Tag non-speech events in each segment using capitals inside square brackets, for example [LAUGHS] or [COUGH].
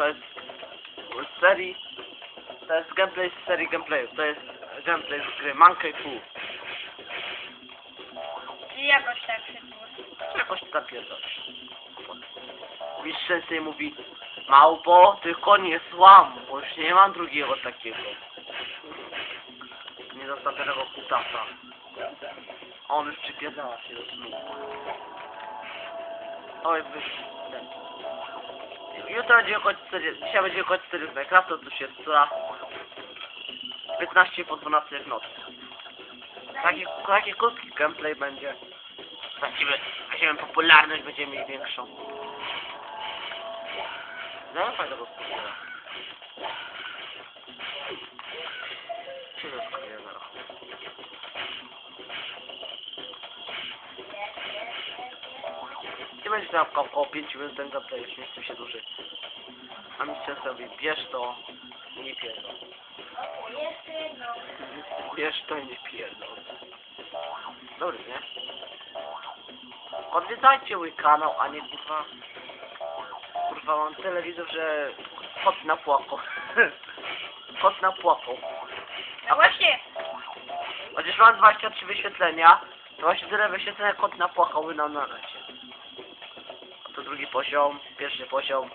to jest z serii, to jest gameplay z serii gameplayów, to jest gameplay z gry Monkey Fu. Czy jakoś tak szybko. Jakoś tam pierdolisz. Mistrz Sensei mówi, małpo, tylko nie słam, bo już nie mam drugiego takiego. Niezastawionego kutasa. A on już przypierdala się do snu. Oj, wy... Jutro będzie kończyć serię, dzisiaj będzie serię z Minecrafta, to jest cura 15 po 12 w nocy. Taki, taki krótki gameplay będzie. Właściwie, właściwie popularność będziemy mieli większą. No, fajnego spokojnie. Będzie miał około- około 5 minut ten gameplay, nie chcę się dłużej. A mi się sobie bierz to i nie pierdol. Bierz to i nie pierdol. Dobry, nie? Odwiedzajcie mój kanał, a nie kurwa... Kurwa, mam tyle widzów, że kot napłakał. [LAUGHS] kot napłakał. No właśnie. Chociaż mam 23 wyświetlenia, to właśnie tyle wyświetlenia kot napłakał na na razie. To drugi poziom, pierwszy poziom.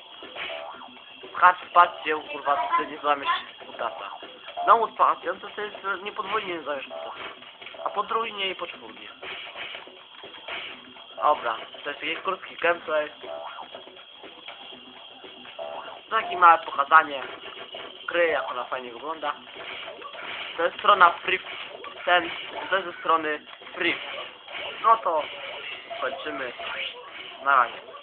Hard spację, kurwa, to sobie nie złamiesz kutasa. Znowu spacją, to sobie nie podwójnie nie złamiesz kutasa. A podrójnie i poczwórnie. Dobra, to jest taki krótki gameplay. Takie małe pokazanie gry, jak ona fajnie wygląda. To jest strona free, ten, to jest ze strony free. No to kończymy. Na razie.